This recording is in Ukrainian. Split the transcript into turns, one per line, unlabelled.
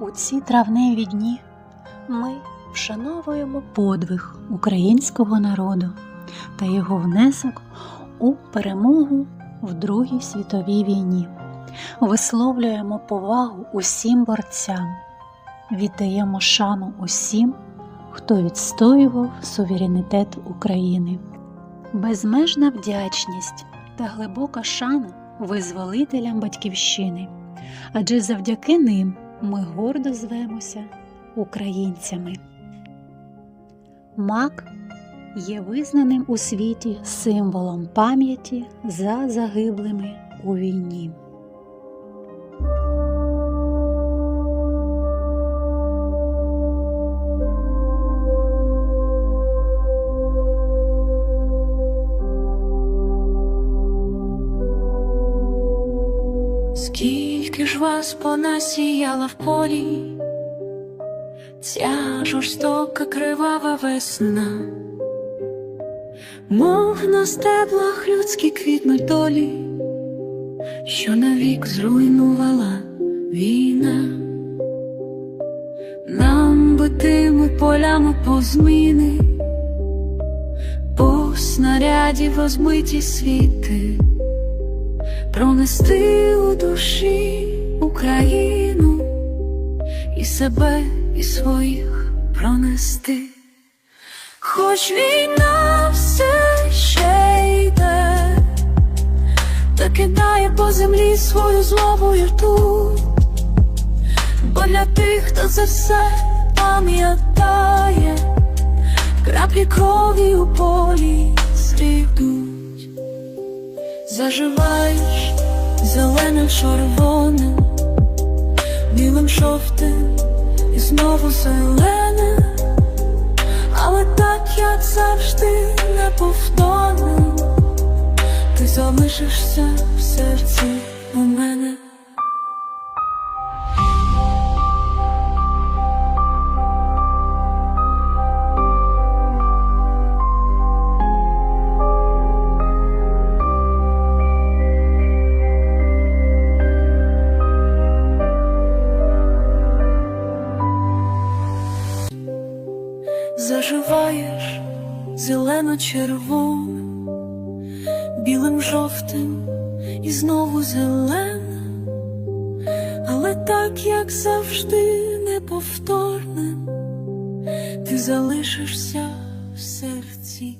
У ці травневі дні ми вшановуємо подвиг українського народу та його внесок у перемогу в Другій світовій війні. Висловлюємо повагу усім борцям, віддаємо шану усім, хто відстоював суверенітет України. Безмежна вдячність та глибока шана визволителям батьківщини, адже завдяки ним ми гордо звемося українцями. Мак є визнаним у світі символом пам'яті за загиблими у війні.
Скільки ж вас понасіяла в полі, ця жорстока кривава весна, мов на стеблах людські квітнуть долі, що навік зруйнувала війна, нам битими полями по зміни, по снарядів розбиті світи пронести у душі Україну і себе, і своїх пронести, хоч війна все ще йде, та кидає по землі свою злобу і рту, бо для тих, хто це все пам'ятає, краплі крові у полі слідуть. Заживаєш зеленим червоним, білим шовтим і знову зеленим, але так, як завжди, неповторним, ти залишишся в серці Заживаєш зелено-червоним, білим жовтим і знову зеленим, але так, як завжди, неповторним, ти залишишся в серці.